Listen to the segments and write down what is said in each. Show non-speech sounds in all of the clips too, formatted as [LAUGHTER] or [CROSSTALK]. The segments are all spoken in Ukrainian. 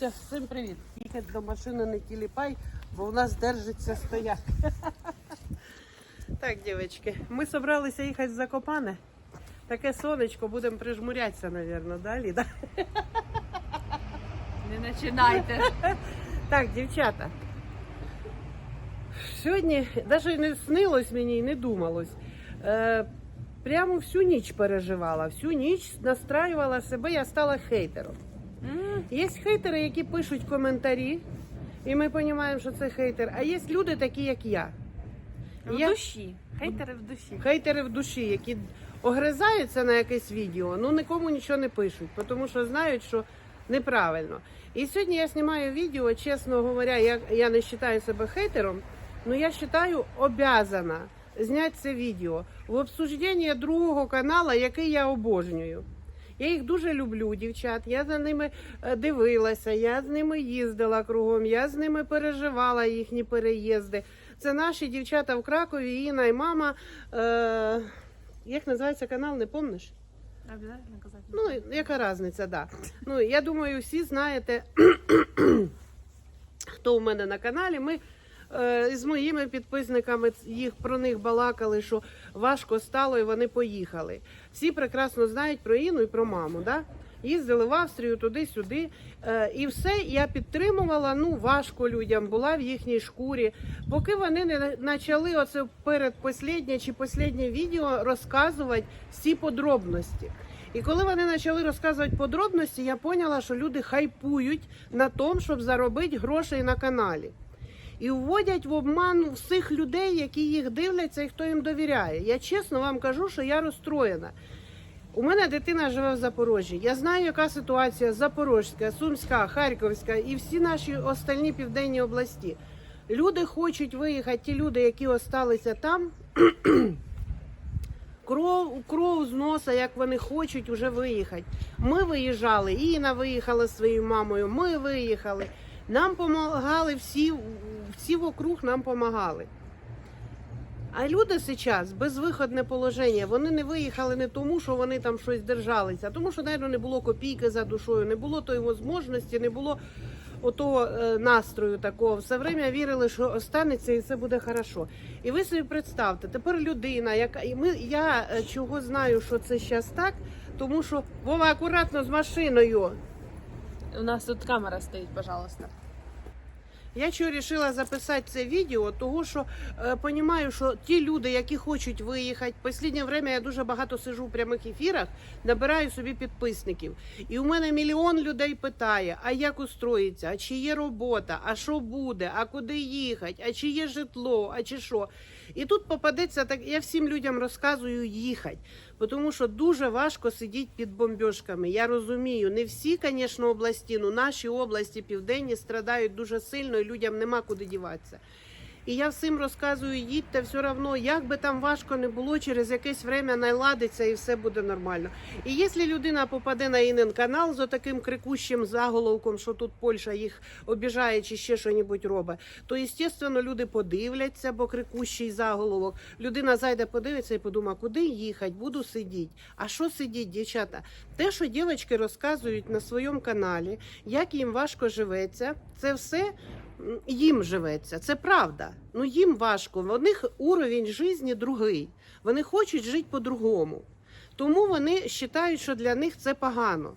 Настя, всім привіт. Їхати до машини не тіліпай, бо у нас держиться стояк. Так, дівчатки, ми зібралися їхати в Закопане. Таке сонечко, будемо прижмурятися, мабуть, далі. Да? Не починайте. Так, дівчата. Сьогодні навіть не снилось мені і не думалось. Е, прямо всю ніч переживала, всю ніч настраювала себе, я стала хейтером. Є хейтери, які пишуть коментарі, і ми розуміємо, що це хейтер. А є люди такі, як я. В Я- душі. Хейтери в душі. Хейтери в душі, які огризаються на якесь відео, ну нікому нічого не пишуть, тому що знають, що неправильно. І сьогодні я знімаю відео, чесно говоря, я, я не вважаю себе хейтером, але я вважаю обязана зняти це відео в обсужденні другого каналу, який я обожнюю. Я їх дуже люблю, дівчат. Я за ними е, дивилася, я з ними їздила кругом, я з ними переживала їхні переїзди. Це наші дівчата в Кракові, Інна і мама. Е, як називається канал, не помниш? Ну, яка різниця, да. Ну, я думаю, всі знаєте, [CLEARS THROAT] хто у мене на каналі. Ми е, з моїми підписниками їх про них балакали, що важко стало і вони поїхали. Всі прекрасно знають про Інну і про маму. Да? Їздили в Австрію туди-сюди. Е, і все я підтримувала. Ну, важко людям, була в їхній шкурі. Поки вони не почали оце передпосліднє чи посліднє відео розказувати всі подробності. І коли вони почали розказувати подробності, я поняла, що люди хайпують на тому, щоб заробити грошей на каналі. І вводять в обман всіх людей, які їх дивляться і хто їм довіряє. Я чесно вам кажу, що я розстроєна. У мене дитина живе в Запорожжі. Я знаю, яка ситуація Запорозька, Сумська, Харківська і всі наші остальні південні області. Люди хочуть виїхати, ті люди, які осталися там, [CLEARS THROAT] кров, кров з носа, як вони хочуть вже виїхати. Ми виїжджали, Інна виїхала зі своєю мамою, ми виїхали. Нам допомагали всі, всі вокруг нам допомагали. А люди зараз безвиходне положення. Вони не виїхали не тому, що вони там щось держалися, а тому, що, навіть, не було копійки за душою, не було тої можливості, не було отого е, настрою такого. Все время вірили, що останеться і все буде хорошо. І ви собі представте, тепер людина, яка і ми я е, чого знаю, що це зараз так, тому що Вова акуратно з машиною. У нас тут камера стоїть, пожалуйста. Я чого вирішила записати це відео, тому що е, що ті люди, які хочуть виїхати, в останнє время я дуже багато сижу в прямих ефірах, набираю собі підписників. І у мене мільйон людей питає: а як устроїться, а чи є робота, а що буде, а куди їхати, а чи є житло, а чи що. І тут попадеться так, я всім людям розказую їхати, тому що дуже важко сидіти під бомбіжками. Я розумію, не всі, звісно, області, ну наші області південні страдають дуже сильно, і людям нема куди діватися. І я всім розказую, їдьте все одно, як би там важко не було, через якесь время наладиться і все буде нормально. І якщо людина попаде на інен канал з таким крикущим заголовком, що тут Польща їх обіжає чи ще щось робить, то звісно, люди подивляться, бо крикущий заголовок. Людина зайде, подивиться і подумає, куди їхати, буду сидіти. А що сидіть, дівчата? Те, що дівчатки розказують на своєму каналі, як їм важко живеться, це все їм живеться. Це правда. Ну їм важко. У них уровень житті другий. Вони хочуть жити по-другому. Тому вони вважають, що для них це погано.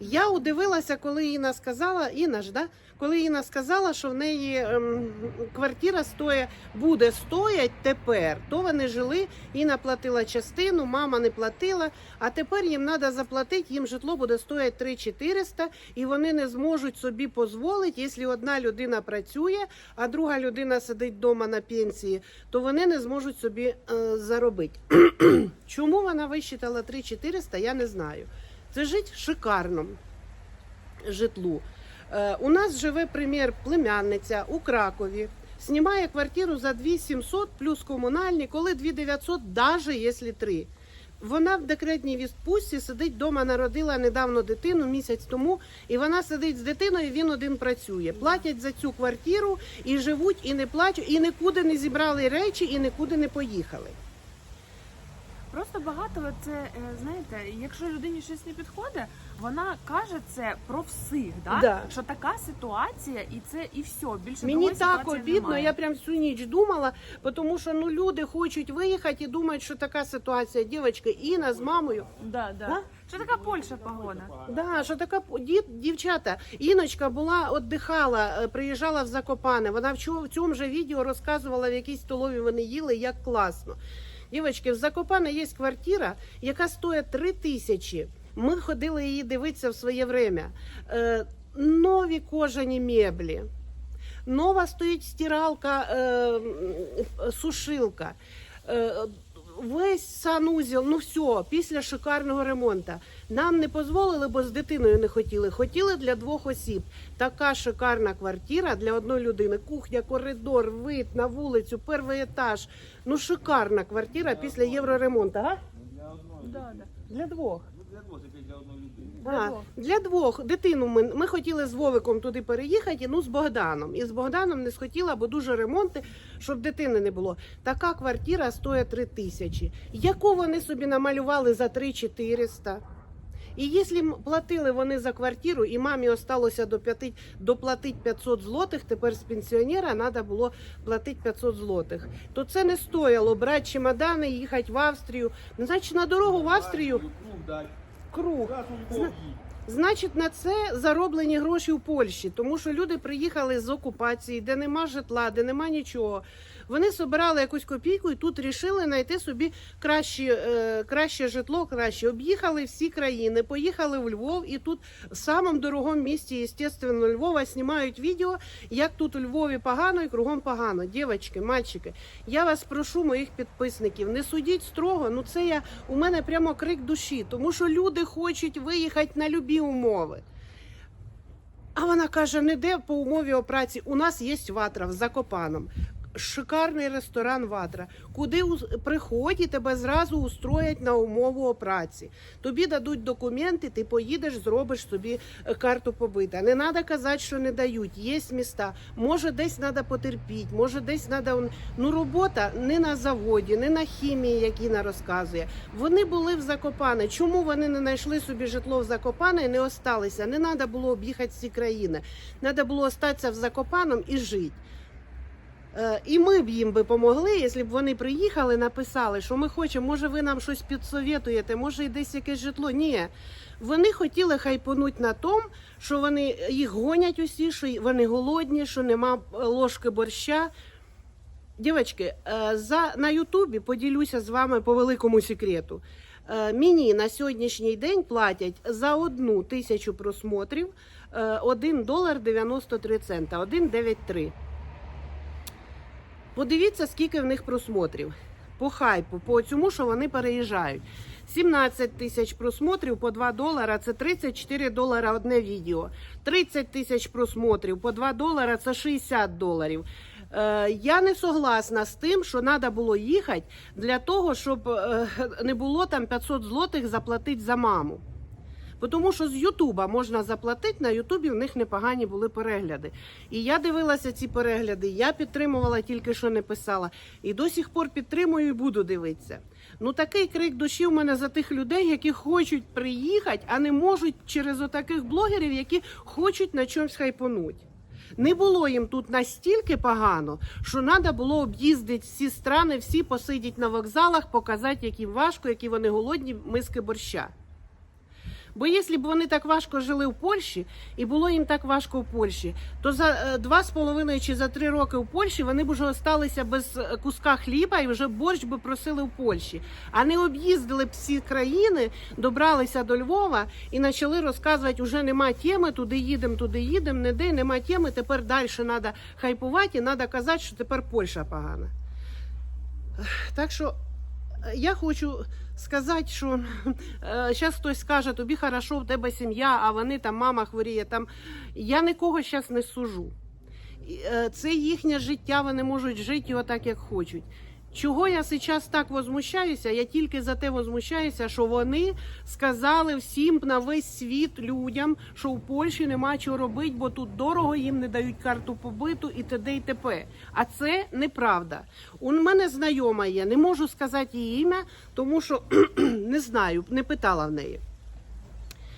Я удивилася, коли Інна сказала, Інна ж, да? коли Інна сказала, що в неї ем, квартира стоїть, буде стоять тепер, то вони жили, Інна платила частину, мама не платила, а тепер їм треба заплатити, їм житло буде стоїть 3 400, і вони не зможуть собі дозволити, якщо одна людина працює, а друга людина сидить вдома на пенсії, то вони не зможуть собі е, заробити. [CLEARS THROAT] Чому вона висчитала 3 400, я не знаю. Це жить шикарно житлу. Е, у нас живе прем'єр племянниця у Кракові. Знімає квартиру за 2700 плюс комунальні, коли 2900, навіть якщо 3. Вона в декретній відпустці сидить вдома, народила недавно дитину місяць тому, і вона сидить з дитиною, він один працює. Платять за цю квартиру і живуть, і не платять, і нікуди не зібрали речі, і нікуди не поїхали. Просто багато це, е, знаєте, якщо людині щось не підходить, вона каже це про всіх, да? Да. що така ситуація, і це і все. Більше Мені так обідно, немає. я прям всю ніч думала, тому що ну люди хочуть виїхати і думають, що така ситуація. Дівчатка Інна з мамою. Да, да. Да? Що така Польща погона? Да, що така дід, дівчата. Іночка була віддихала, е, приїжджала в Закопане. Вона в цьому же відео розказувала, в якій столові вони їли, як класно. Дівчатки, в Закопане є квартира, яка стоїть 3 тисячі. Ми ходили її дивитися в своє время. Е, нові кожані меблі. Нова стоїть стиралка, е, сушилка. Е, Весь санузел, ну все, після шикарного ремонту. Нам не дозволили, бо з дитиною не хотіли. Хотіли для двох осіб. Така шикарна квартира для одної людини. Кухня, коридор, вид на вулицю, перший етаж. Ну шикарна квартира після євроремонту. А? Для одного. Для двох. Ну, для двох, тільки для одної людини. Для А, двох. для двох дитину ми, ми хотіли з Вовиком туди переїхати, ну з Богданом. І з Богданом не схотіла, бо дуже ремонти, щоб дитини не було. Така квартира стоїть 3 тисячі. Яку вони собі намалювали за 3 400? І якщо платили вони за квартиру, і мамі осталося доплатити, доплатити 500 злотих, тепер з пенсіонера треба було платити 500 злотих, то це не стояло брати чемодани, їхати в Австрію. Ну, Значить, на дорогу в Австрію Круг дать. Круг. Значить, на це зароблені гроші в Польщі, тому що люди приїхали з окупації, де нема житла, де нема нічого. Вони збирали якусь копійку і тут рішили знайти собі краще, е, краще житло, краще. Об'їхали всі країни, поїхали в Львов, і тут в самому дорогому місті, естественно, Львова, знімають відео, як тут у Львові погано і кругом погано. Дівчатки, мальчики, я вас прошу, моїх підписників, не судіть строго. Ну це я у мене прямо крик душі, тому що люди хочуть виїхати на любі умови. А вона каже: не де по умові о праці. У нас є ватра в Закопаном. Шикарний ресторан Ватра, куди приходь тебе зразу устроять на умову праці. Тобі дадуть документи, ти поїдеш, зробиш собі е, карту побита. Не треба казати, що не дають. Є міста. Може, десь треба потерпіти, може, десь треба. Ну, робота не на заводі, не на хімії, як Інна розказує. Вони були в Закопане. Чому вони не знайшли собі житло в Закопане і не осталися? Не треба було об'їхати всі країни. Треба було остатися в Закопаном і жити. Е, І ми б їм би помогли, якщо б вони приїхали, написали, що ми хочемо, може ви нам щось підсовєтуєте, може і десь якесь житло. Ні. Вони хотіли хайпонуть на тому, що вони їх гонять усі, що вони голодні, що нема ложки борща. Дівчатки, е, за на Ютубі поділюся з вами по великому секрету. Е, Мені на сьогоднішній день платять за одну тисячу просмотрів е, 1 долар 93 цента, 1,93. Подивіться, скільки в них просмотрів. По хайпу, по цьому, що вони переїжджають. 17 тисяч просмотрів по 2 долара це 34 долара одне відео. 30 тисяч просмотрів по 2 долара це 60 доларів. Е, я не согласна з тим, що треба було їхати для того, щоб е, не було там 500 злотих заплатити за маму. Тому що з Ютуба можна заплатити, на Ютубі в них непогані були перегляди. І я дивилася ці перегляди, я підтримувала тільки що не писала. І до сих пор підтримую і буду дивитися. Ну такий крик душі в мене за тих людей, які хочуть приїхати, а не можуть через отаких блогерів, які хочуть на чомусь хайпонуть. Не було їм тут настільки погано, що треба було об'їздити всі страни, всі посидіти на вокзалах, показати, як їм важко, які вони голодні, миски борща. Бо якщо б вони так важко жили в Польщі, і було їм так важко в Польщі, то за е, два з половиною чи за три роки в Польщі вони б вже осталися без е, куска хліба і вже борщ би просили в Польщі. А не об'їздили б всі країни, добралися до Львова і почали розказувати, вже нема теми, туди їдемо, туди їдемо, не де, нема теми, тепер далі треба хайпувати і треба казати, що тепер Польща погана. Так що е, я хочу сказати, що зараз хтось скаже, тобі хорошо, в тебе сім'я, а вони там мама хворіє. Там я нікого зараз не сужу. Е, Це їхнє життя, вони можуть жити його так, як хочуть. Чого я зараз так возмущаюся? Я тільки за те возмущаюся, що вони сказали всім на весь світ людям, що в Польщі нема чого робити, бо тут дорого їм не дають карту побиту і т.д. і т.п. А це неправда. У мене знайома є, не можу сказати її ім'я, тому що [CLEARS THROAT] не знаю, не питала в неї.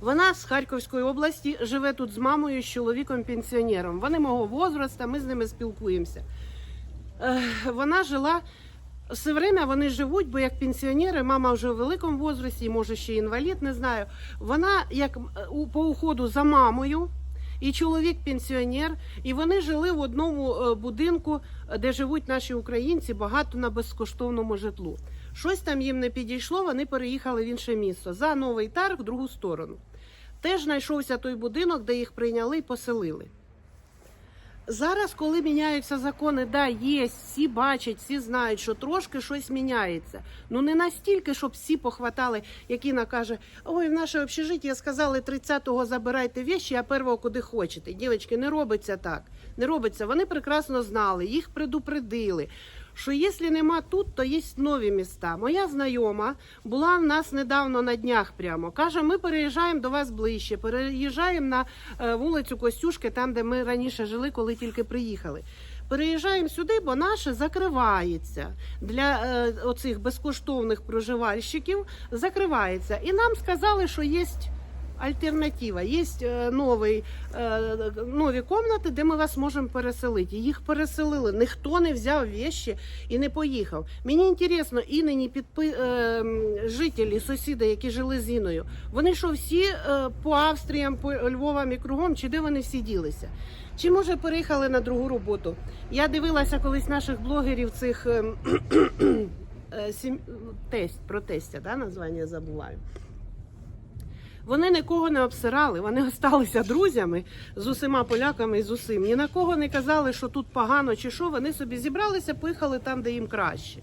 Вона з Харківської області живе тут з мамою, з чоловіком пенсіонером. Вони мого возрасту, ми з ними спілкуємося. Вона жила все время вони живуть, бо як пенсіонери, мама вже в великому возрасті, може ще інвалід, не знаю. Вона як е, по уходу за мамою. І чоловік пенсіонер, і вони жили в одному е, будинку, де живуть наші українці, багато на безкоштовному житлу. Щось там їм не підійшло, вони переїхали в інше місто за новий тарг в другу сторону. Теж знайшовся той будинок, де їх прийняли і поселили. Зараз, коли міняються закони, да, є, всі бачать, всі знають, що трошки щось міняється. Ну не настільки, щоб всі похватали, які каже: ой, в наше общежиття сказали 30-го забирайте віші, а первого куди хочете. Дівчатки, не робиться так. Не робиться. Вони прекрасно знали, їх предупредили. Що якщо нема тут, то є нові міста. Моя знайома була в нас недавно на днях прямо. Каже, ми переїжджаємо до вас ближче, переїжджаємо на е, вулицю Костюшки, там, де ми раніше жили, коли тільки приїхали. Переїжджаємо сюди, бо наше закривається для е, оцих безкоштовних проживальщиків. Закривається. І нам сказали, що є альтернатива. Є е, новий, е, нові кімнати, де ми вас можемо переселити. Їх переселили. Ніхто не взяв вещи і не поїхав. Мені цікаво, інині підпи... е, жителі, сусіди, які жили з Іною, вони що всі по Австріям, по Львовам і кругом, чи де вони всі ділися? Чи може переїхали на другу роботу? Я дивилася колись наших блогерів цих ем, [CLEARS THROAT] е, сім... тесть, про тестя, да, названня забуваю. Вони нікого не обсирали, вони залишилися друзями з усіма поляками і з усім. Ні на кого не казали, що тут погано чи що. Вони собі зібралися, поїхали там, де їм краще.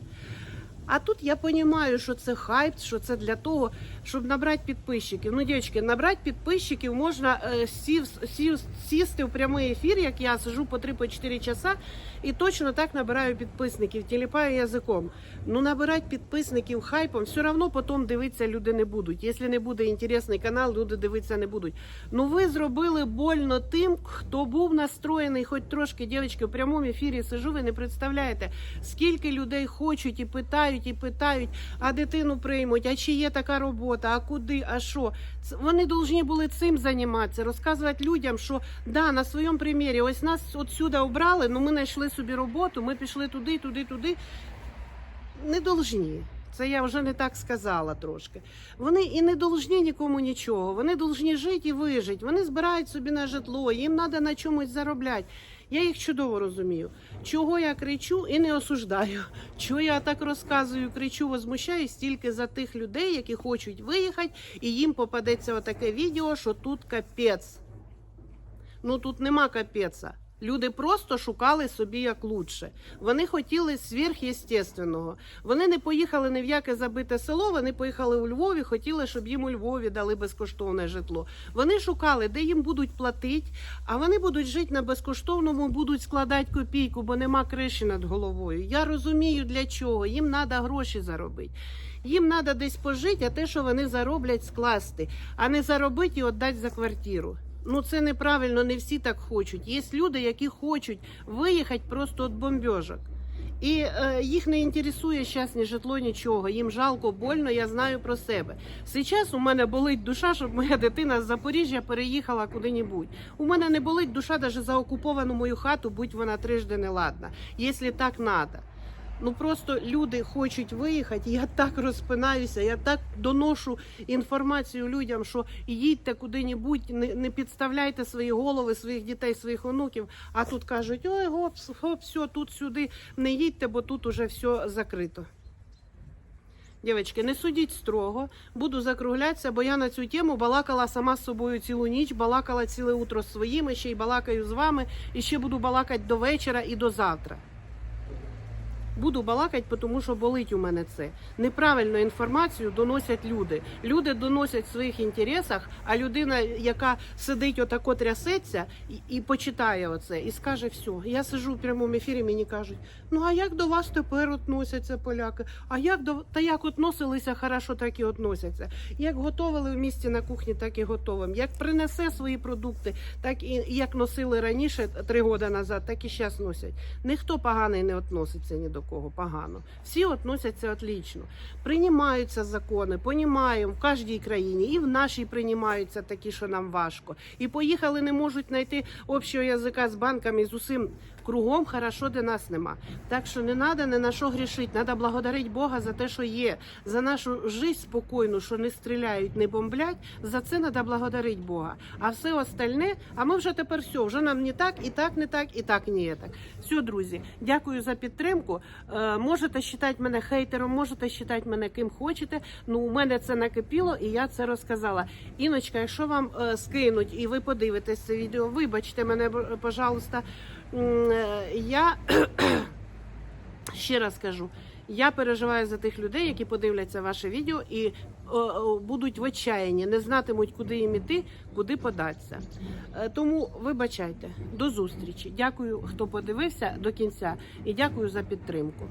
А тут я розумію, що це хайп, що це для того, щоб набрати підписчиків. Ну, дівчатки, набрати підписчиків можна е, сів, сів, сісти в прямий ефір, як я сижу по 3-4 часа, і точно так набираю підписників, тіліпаю язиком. Ну, набирати підписників хайпом, все одно потім дивитися люди не будуть. Якщо не буде інтересний канал, люди дивитися не будуть. Ну, ви зробили больно тим, хто був настроєний, хоч трошки, дівчатки, в прямому ефірі сижу, ви не представляєте, скільки людей хочуть і питають, і питають, а дитину приймуть, а чи є така робота, а куди, а що. Вони повинні були цим займатися, розказувати людям, що да, на своєму примірі, ось нас отсюди обрали, ну ми знайшли собі роботу, ми пішли туди, туди, туди. Не должні. Це я вже не так сказала трошки. Вони і не должні нікому нічого. Вони должні жити і вижити. Вони збирають собі на житло, їм треба на чомусь заробляти. Я їх чудово розумію. Чого я кричу і не осуждаю. Чого я так розказую, кричу, возмущаюсь тільки за тих людей, які хочуть виїхати, і їм попадеться отаке відео, що тут капець. Ну тут нема капеца. Люди просто шукали собі як лучше. Вони хотіли сверхъестественного. Вони не поїхали ні в яке забите село. Вони поїхали у Львові, хотіли, щоб їм у Львові дали безкоштовне житло. Вони шукали, де їм будуть платити, а вони будуть жити на безкоштовному, будуть складати копійку, бо нема криші над головою. Я розумію для чого. Їм треба гроші заробити. Їм треба десь пожити, а те, що вони зароблять, скласти, а не заробити і віддати за квартиру. Ну це неправильно, не всі так хочуть. Є люди, які хочуть виїхати просто від бомбежок. І е, їх не інтересує зараз ні житло, нічого. Їм жалко, больно, я знаю про себе. Зараз у мене болить душа, щоб моя дитина з Запоріжжя переїхала куди-небудь. У мене не болить душа навіть за окуповану мою хату, будь вона трижди не ладна, якщо так треба. Ну просто люди хочуть виїхати. Я так розпинаюся, я так доношу інформацію людям, що їдьте куди-небудь, не, не підставляйте свої голови, своїх дітей, своїх онуків. А тут кажуть: ой, гопс, хоп, все, тут сюди не їдьте, бо тут уже все закрито. Дівчатки, не судіть строго, буду закруглятися, бо я на цю тему балакала сама з собою цілу ніч, балакала ціле утро своїми, ще й балакаю з вами, і ще буду балакати до вечора і до завтра. Буду балакати, тому що болить у мене це. Неправильну інформацію доносять люди. Люди доносять в своїх інтересах, а людина, яка сидить отако трясеться і, і почитає оце, і скаже все. Я сижу в прямому ефірі, мені кажуть, ну а як до вас тепер относяться поляки? А як до та як относилися хорошо, так і относяться. Як готували в місті на кухні, так і готовим. Як принесе свої продукти, так і як носили раніше три роки назад, так і зараз носять. Ніхто поганий не относиться ні до кого погано. Всі относяться отлично. Приймаються закони, понімаємо в кожній країні, і в нашій приймаються такі, що нам важко. І поїхали, не можуть знайти общого язика з банками з усім. Кругом хорошо, де нас нема. Так що не треба ні на що грішити. Треба благодарити Бога за те, що є, за нашу життя спокійну, що не стріляють, не бомблять. За це треба благодарити Бога. А все остальне, а ми вже тепер все, вже нам не так, і так не так, і так не так. Все, друзі, дякую за підтримку. Е, можете вважати мене хейтером, можете вважати мене ким хочете. Ну, у мене це накипіло, і я це розказала. Іночка, якщо вам е, скинуть і ви подивитесь це відео, вибачте мене, пожалуйста. Е, Я [CLEARS THROAT] ще раз кажу. Я переживаю за тих людей, які подивляться ваше відео і е, е, будуть в отчаянні, не знатимуть, куди їм іти, куди податися. Тому вибачайте, до зустрічі. Дякую, хто подивився до кінця, і дякую за підтримку.